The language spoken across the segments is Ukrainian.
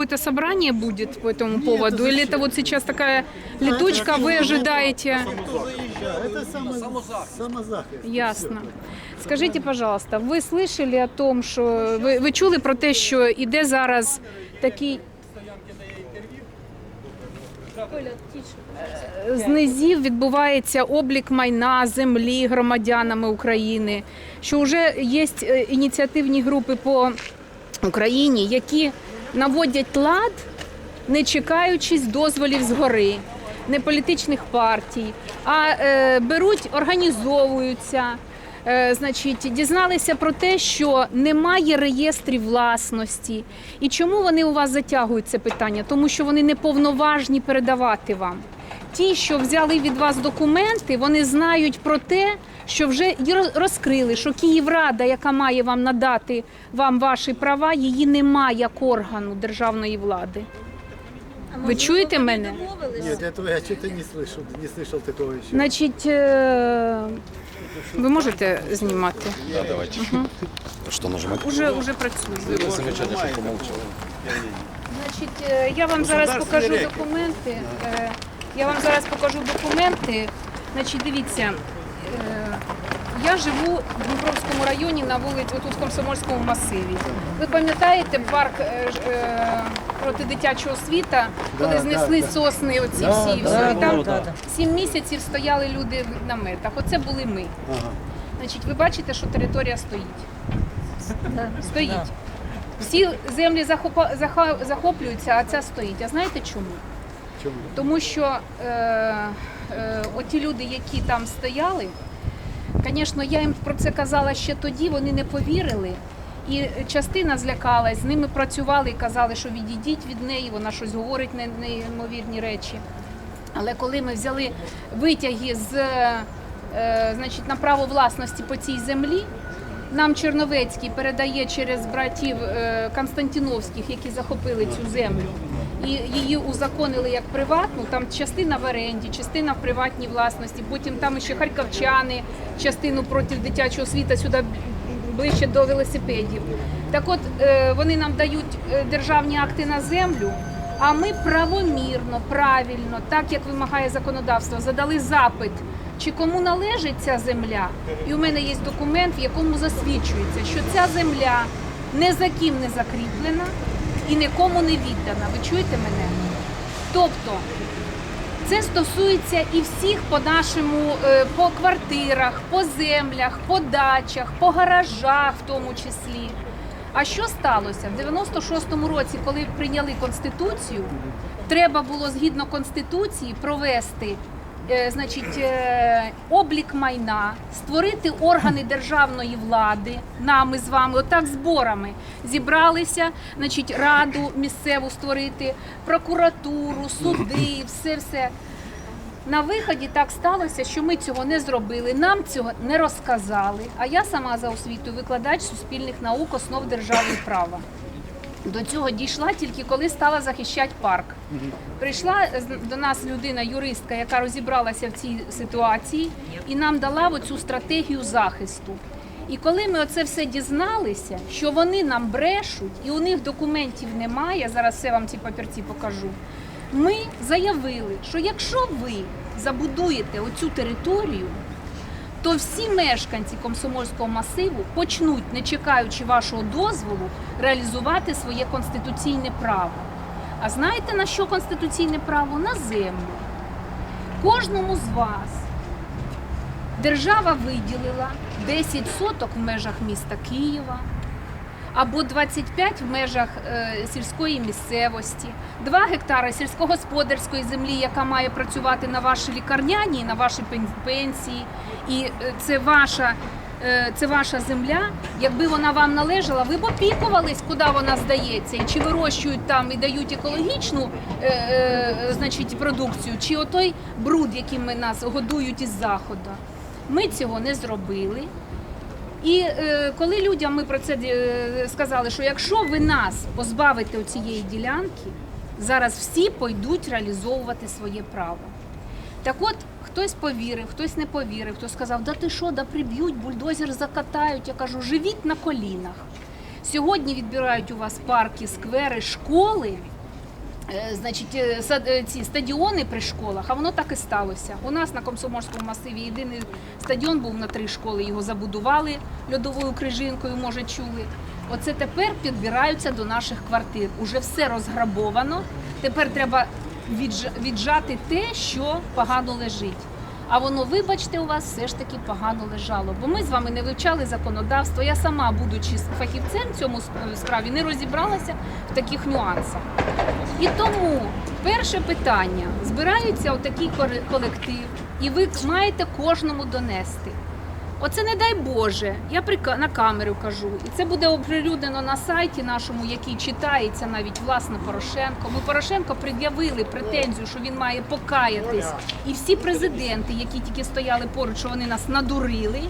Какое-то собрание будет по этому Нет, поводу? а Или зачем? это вот сейчас такая летучка, вы ожидаете? Это само, самозахист. Ясно. Скажіть, пожалуйста, ви слышали о том, що ви, ви чули про те, що іде зараз такий Е, з низів відбувається облік майна землі громадянами України, що вже є е, ініціативні групи по Україні, які наводять лад, не чекаючись дозволів згори, не політичних партій, а е, беруть, організовуються. Е, значить, дізналися про те, що немає реєстрів власності. І чому вони у вас затягують це питання? Тому що вони не повноважні передавати вам Ті, що взяли від вас документи, вони знають про те, що вже й роз- розкрили, що Київрада, яка має вам надати вам ваші права, її немає як органу державної влади. Ви чуєте мене? Нет, этого я что-то не слышал, не слышал такого еще. Значить, е, ви можете знімати? Да, давайте. Что нажимать? Уже, уже працюю. Замечание, что помолчал. Значить, е, я вам зараз покажу документи. Е, я вам зараз покажу документи. Значить, дивіться, е, я живу в Дніпровському районі на вулиці, отут в Комсомольському масиві. Ви пам'ятаєте парк е, е, проти дитячого світа, коли Да, знесли да, да. сосни оці Да, всі, і да, все. Да, там да, сім місяців стояли люди в наметах. Оце були ми. Ага. Значить, ви бачите, що територія стоїть. Стоїть. Всі землі захоплюються, а ця стоїть. А знаєте чому? Чому? Тому що е, е, оті люди, які там стояли, звісно, я їм про це казала ще тоді, вони не повірили. І частина злякалась, з ними працювали і казали, що відійдіть від неї, вона щось говорить не- неймовірні речі. Але коли ми взяли витяги з е, значить, на право власності по цій землі, нам Черновецький передає через братів е, Константіновських, які захопили цю землю, і її узаконили як приватну. Там частина в оренді, частина в приватній власності. Потім там ще харківчани, частину проти дитячого світа сюди ближче до велосипедів. Так от е, вони нам дають е, державні акти на землю. А ми правомірно, правильно, так як вимагає законодавство, задали запит, чи кому належить ця земля. І у мене є документ, в якому засвідчується, що ця земля не за ким не закріплена і нікому не віддана. Ви чуєте мене? Тобто це стосується і всіх по нашому е, по квартирах, по землях, по дачах, по гаражах, в тому числі. А що сталося в 96-му році, коли прийняли конституцію? Треба було згідно конституції провести. Е, Значить, е, облік майна, створити органи державної влади нами з вами, отак зборами зібралися, значить, раду місцеву створити, прокуратуру, суди, все все. На виході так сталося, що ми цього не зробили, нам цього не розказали. А я сама за освітою викладач суспільних наук, основ держави і права. До цього дійшла тільки коли стала захищати парк. Прийшла до нас людина, юристка, яка розібралася в цій ситуації і нам дала оцю стратегію захисту. І коли ми оце все дізналися, що вони нам брешуть, і у них документів немає, зараз все вам ці папірці покажу. Ми заявили, що якщо ви забудуєте оцю територію, то всі мешканці комсомольського масиву почнуть, не чекаючи вашого дозволу, реалізувати своє конституційне право. А знаєте на що конституційне право? На землю. Кожному з вас держава виділила 10 соток в межах міста Києва або 25 в межах е, сільської місцевості, 2 гектари сільськогосподарської землі, яка має працювати на ваші лікарняні, на ваші пен- пенсії. І е, це ваша. е, Це ваша земля. Якби вона вам належала, ви б опікувались, куди вона здається, і чи вирощують там і дають екологічну е, е, значить, продукцію, чи отой бруд, яким ми нас годують із заходу. Ми цього не зробили. І е, коли людям ми про це е, сказали, що якщо ви нас позбавите цієї ділянки, зараз всі пойдуть реалізовувати своє право. Так от хтось повірив, хтось не повірив, хто сказав, да ти що, да приб'ють, бульдозер закатають. Я кажу, живіть на колінах. Сьогодні відбирають у вас парки, сквери, школи, Значить, е, е, ці стадіони при школах, а воно так і сталося. У нас на Комсомольському масиві єдиний стадіон був на три школи. Його забудували льодовою крижинкою, може чули. Оце тепер підбираються до наших квартир. Уже все розграбовано. Тепер треба віджати те, що погано лежить. А воно, вибачте, у вас все ж таки погано лежало. Бо ми з вами не вивчали законодавство. Я сама, будучи фахівцем в цьому сп- справі, не розібралася в таких нюансах. І тому перше питання: збираються отакий колектив, і ви маєте кожному донести. Оце не дай Боже, я на камеру кажу, і це буде оприлюднено на сайті нашому, який читається навіть власне Порошенко. Ми Порошенко пред'явили претензію, що він має покаятись. І всі президенти, які тільки стояли поруч, вони нас надурили,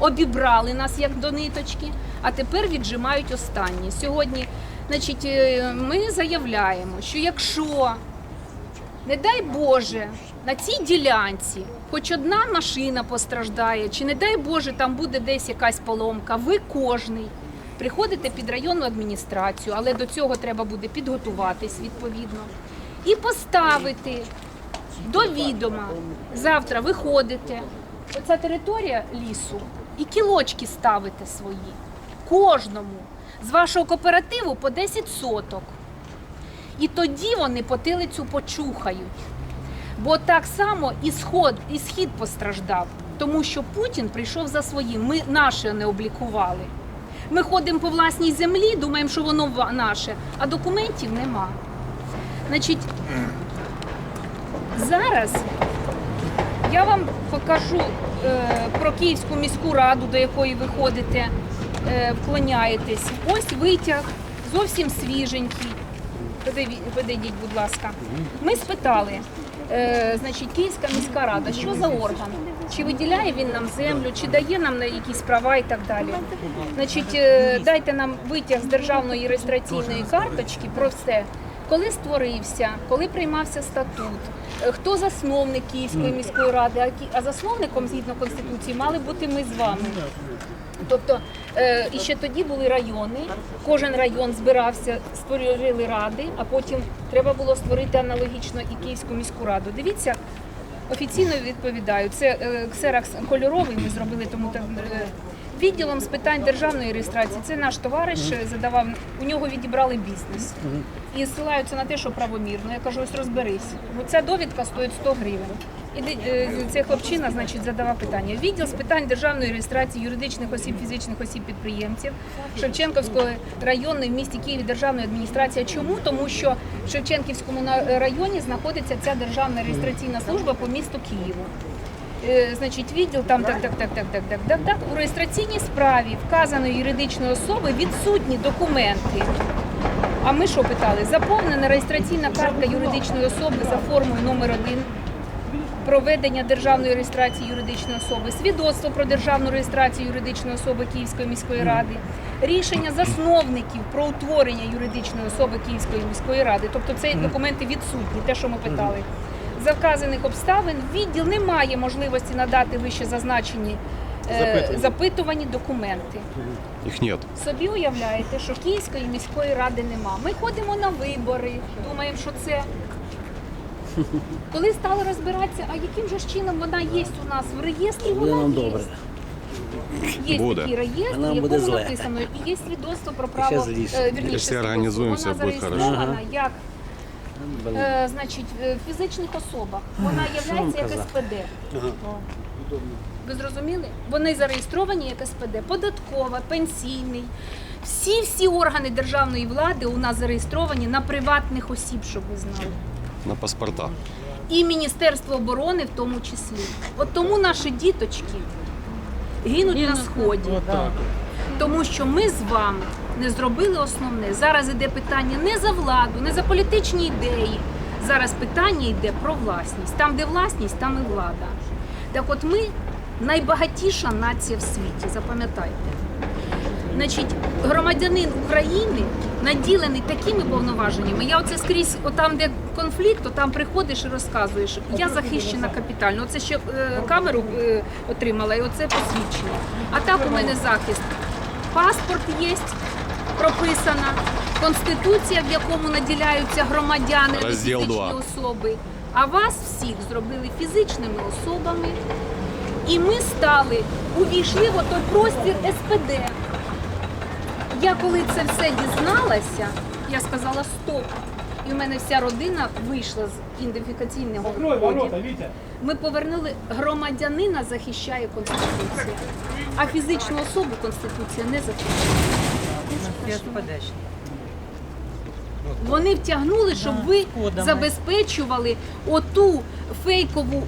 обібрали нас як до ниточки, а тепер віджимають останні. Сьогодні, значить, е, ми заявляємо, що якщо не дай Боже, на цій ділянці хоч одна машина постраждає, чи не дай Боже, там буде десь якась поломка, ви кожний приходите під районну адміністрацію, але до цього треба буде підготуватись відповідно і поставити до відома. Завтра виходите. Оця територія лісу і кілочки ставите свої. Кожному з вашого кооперативу по 10 соток. І тоді вони потилицю почухають. Бо так само і сход, і схід постраждав, тому що Путін прийшов за своїм. Ми наше не облікували. Ми ходимо по власній землі, думаємо, що воно наше, а документів нема. Значить, зараз я вам покажу е, про Київську міську раду, до якої ви ходите, е, вклоняєтесь. Ось витяг, зовсім свіженький. Подиві- Подійдіть, будь ласка. Ми спитали, е, значить, Київська міська рада, що за орган? Чи виділяє він нам землю, чи дає нам на якісь права і так далі. Значить, е, дайте нам витяг з державної реєстраційної карточки про все. Коли створився, коли приймався статут, е, хто засновник Київської міської ради, а засновником згідно конституції мали бути ми з вами. Тобто е, і ще тоді були райони, кожен район збирався, створили ради, а потім треба було створити аналогічно і Київську міську раду. Дивіться, офіційно відповідаю. Це ксеракс кольоровий. Ми зробили тому так. Відділом з питань державної реєстрації це наш товариш задавав. У нього відібрали бізнес і ссилаються на те, що правомірно. Я кажу, ось розберись. Бо ця довідка стоїть 100 гривень. І е, цей хлопчина, значить, задавав питання. Відділ з питань державної реєстрації юридичних осіб, фізичних осіб підприємців Шевченківської районної в місті Києві державної адміністрації. Чому? Тому що в Шевченківському районі знаходиться ця державна реєстраційна служба по місту Києву. Е, Значить, відділ там так, так, так, так, так, так, так, так. У реєстраційній справі вказаної юридичної особи відсутні документи. А ми що питали? Заповнена реєстраційна картка юридичної особи за формою номер 1 проведення державної реєстрації юридичної особи, свідоцтво про державну реєстрацію юридичної особи Київської міської ради, рішення засновників про утворення юридичної особи Київської міської ради. Тобто це документи відсутні, те, що ми питали. За вказаних обставин відділ не має можливості надати вище зазначені е, запитувані документи. Их нет. Собі уявляєте, що Київської міської ради нема. Ми ходимо на вибори, думаємо, що це. Коли стали розбиратися, а яким же ж чином вона є у нас в реєстрі, вона є. добре. Є Буде. такий реєстр, нам в якому буде зле. написано, і є свідоцтво про право, зліше. е, вірніше, Якщо свідоцтво. організуємося, вона буде хорошо. зареєстрована як. Е, значить, е, в фізичних особах. Вона є як? СПД. Ви зрозуміли? Вони зареєстровані як СПД, податкова, пенсійний. Всі всі органи державної влади у нас зареєстровані на приватних осіб, щоб ви знали. На паспорта. І Міністерство оборони в тому числі. От тому наші діточки гинуть на сході. Тому що ми з вами не зробили основне. Зараз іде питання не за владу, не за політичні ідеї. Зараз питання йде про власність. Там, де власність, там і влада. Так от ми найбагатіша нація в світі, запам'ятайте. Значить, громадянин України наділений такими повноваженнями. Я оце скрізь, отам, де конфлікт, то там приходиш і розказуєш. Я захищена капітально. Оце ще е, камеру е, отримала, і оце посвідчення. А так у мене захист. Паспорт є, прописана, конституція, в якому наділяються громадяни, а Розділ фізичні два. особи. А вас всіх зробили фізичними особами. І ми стали, увійшли в той простір СПД. Я коли це все дізналася, я сказала стоп. І в мене вся родина вийшла з ідентифікаційного коду. Ми повернули громадянина захищає Конституція, а фізичну особу Конституція не захищає. Вони втягнули, щоб ви забезпечували оту фейкову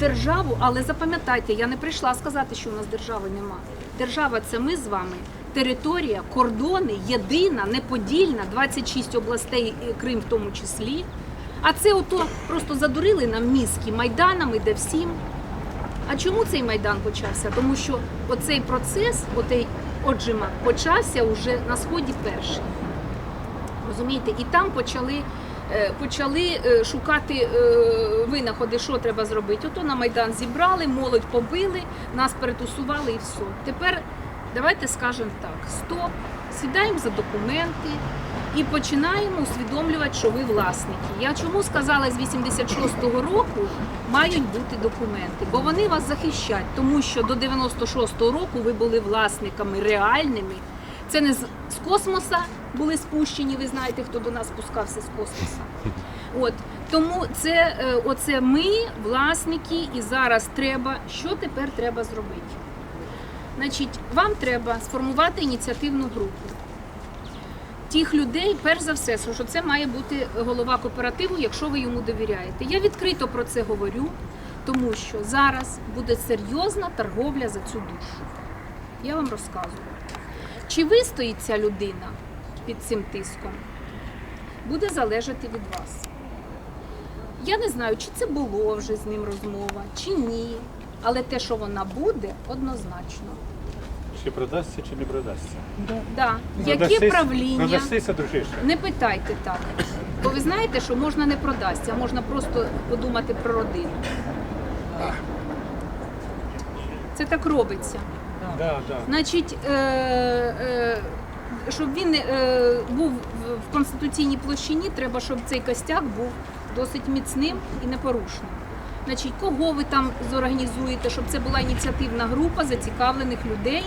державу. Але запам'ятайте, я не прийшла сказати, що у нас держави нема. Держава це ми з вами. Територія, кордони, єдина, неподільна, 26 областей, Крим в тому числі. А це ото просто задурили нам мізки майданами, де всім. А чому цей майдан почався? Тому що оцей процес, отей отжима, почався вже на сході перший. Розумієте, і там почали, е, почали е, шукати е, винаходи, що треба зробити. Ото на Майдан зібрали, молодь побили, нас перетусували і все. Тепер давайте скажемо так: стоп, сідаємо за документи і починаємо усвідомлювати, що ви власники. Я чому сказала з 86-го року мають бути документи, бо вони вас захищать, тому що до 96-го року ви були власниками реальними. Це не з, з космоса були спущені. Ви знаєте, хто до нас спускався з космоса. От тому це е, оце ми, власники, і зараз треба. Що тепер треба зробити? Значить, вам треба сформувати ініціативну групу. Тих людей, перш за все, що це має бути голова кооперативу, якщо ви йому довіряєте. Я відкрито про це говорю, тому що зараз буде серйозна торговля за цю душу. Я вам розказую. Чи вистоїть ця людина під цим тиском, буде залежати від вас. Я не знаю, чи це було вже з ним розмова, чи ні. Але те, що вона буде, однозначно. Чи продасться, чи не продасться? Да. Яке Продастись- правління? Продастися, дружиш. Не питайте так. Бо ви знаєте, що можна не продасться, а можна просто подумати про родину. Це так робиться. Да, да. Значить, е, е, щоб він е, був в- в конституційній площині, треба, щоб цей костяк був досить міцним і непорушним. Значить, кого ви там зорганізуєте, щоб це була ініціативна група зацікавлених людей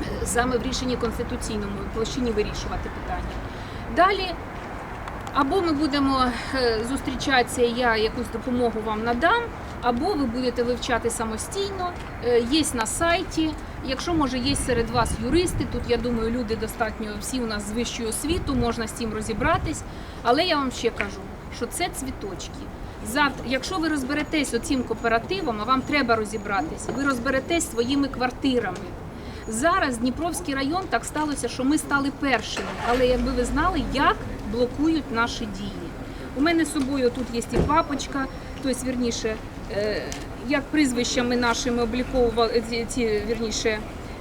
е, саме в рішенні конституційному площині вирішувати питання. Далі або ми будемо е, зустрічатися, я якусь допомогу вам надам, або ви будете вивчати самостійно. Е, Є на сайті. Якщо може є серед вас юристи, тут я думаю, люди достатньо всі у нас з вищою освіту, можна з цим розібратись. Але я вам ще кажу, що це цвіточки. Завтра, якщо ви розберетесь оцим кооперативом, а вам треба розібратись, ви розберетесь своїми квартирами. Зараз Дніпровський район так сталося, що ми стали першими. Але якби ви знали, як блокують наші дії. У мене з собою тут є і папочка, тобто, вірніше, е, як прізвищами нашими обліковували ці вірніше.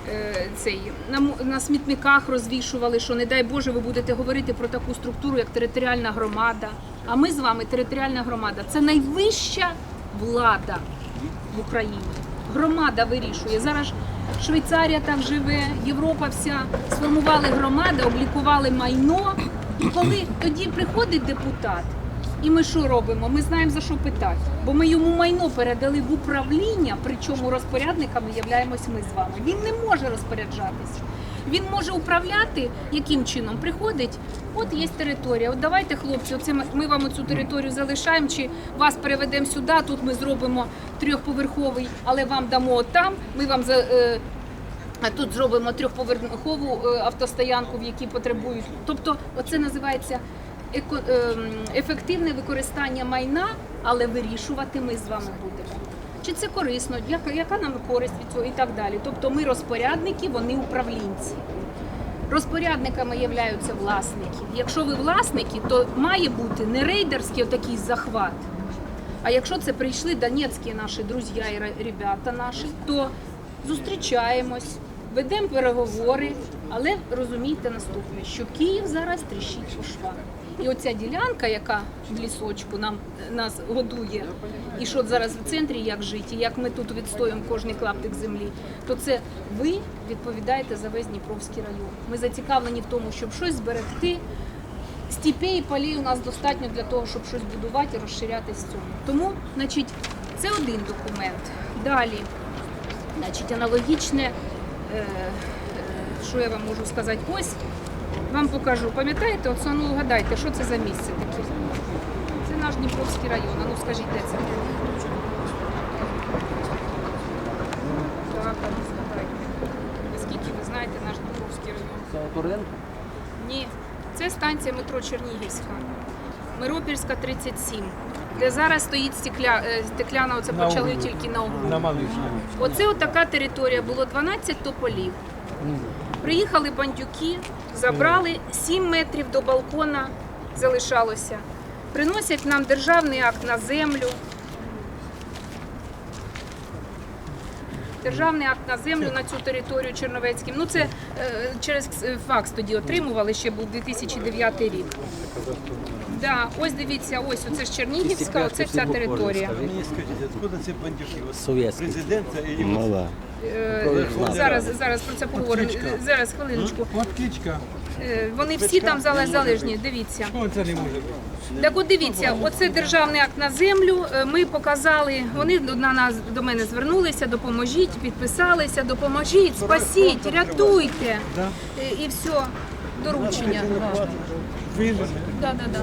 Е, Цей на, на смітниках розвішували, що не дай Боже, ви будете говорити про таку структуру, як територіальна громада. А ми з вами територіальна громада. Це найвища влада в Україні. Громада вирішує. Зараз Швейцарія так живе, Європа вся сформували громади, облікували майно. І коли тоді приходить депутат, і ми що робимо? Ми знаємо за що питати. Бо ми йому майно передали в управління, причому розпорядниками являємось ми з вами. Він не може розпоряджатися. Він може управляти яким чином приходить. От є територія. От давайте, хлопці, оце ми, вам цю територію залишаємо, чи вас переведемо сюди. Тут ми зробимо трьохповерховий, але вам дамо там. Ми вам за. Е, тут зробимо трьохповерхову е, автостоянку, в якій потребують. Тобто, оце називається ефективне використання майна, але вирішувати ми з вами будемо. Чи це корисно, яка, яка нам користь від цього і так далі. Тобто ми розпорядники, вони управлінці. Розпорядниками являються власники. Якщо ви власники, то має бути не рейдерський отакий захват. А якщо це прийшли донецькі наші друзі і ребята наші, то зустрічаємось, ведемо переговори, але розумійте наступне, що Київ зараз тріщить по швах. І оця ділянка, яка в лісочку нам нас годує, і що зараз в центрі як жити, як ми тут відстоюємо кожний клаптик землі, то це ви відповідаєте за весь Дніпровський район. Ми зацікавлені в тому, щоб щось зберегти. Степей і полей у нас достатньо для того, щоб щось будувати і розширятись в цьому. Тому, значить, це один документ. Далі, значить, аналогічне, е, е, що я вам можу сказати, ось вам покажу. Пам'ятаєте, оце, ну гадайте, що це за місце таке? Це наш Дніпровський район. А ну скажіть, де це? Так, а ну згадайте. Наскільки ви знаєте наш Дніпровський район? Ні, це станція метро Чернігівська. Миропільська 37, де зараз стоїть стекля, е, стекляна, оце На почали углу. тільки на углу. На. Оце от така територія, було 12 тополів. Приїхали бандюки, забрали 7 метрів до балкона залишалося. Приносять нам державний акт на землю. Державний акт на землю на цю територію Черновецьким. Ну це е, через е, факс тоді отримували, ще був 2009 рік. Да, ось дивіться, ось оце ж Чернігівська, оце вся територія. Мені скажіть, откуда ці бандюки? От. Президента і його Ну Зараз, зараз про це поговоримо. Е, Зараз хвилиночку. От кічка. Е, Вони всі там зале- залежні. Дивіться. Це не може бути? Так от дивіться, оце державний акт на землю. Е, Ми показали, вони до на нас до мене звернулися, допоможіть, підписалися, допоможіть, спасіть, рятуйте. Е, І все, доручення. Да, да, да.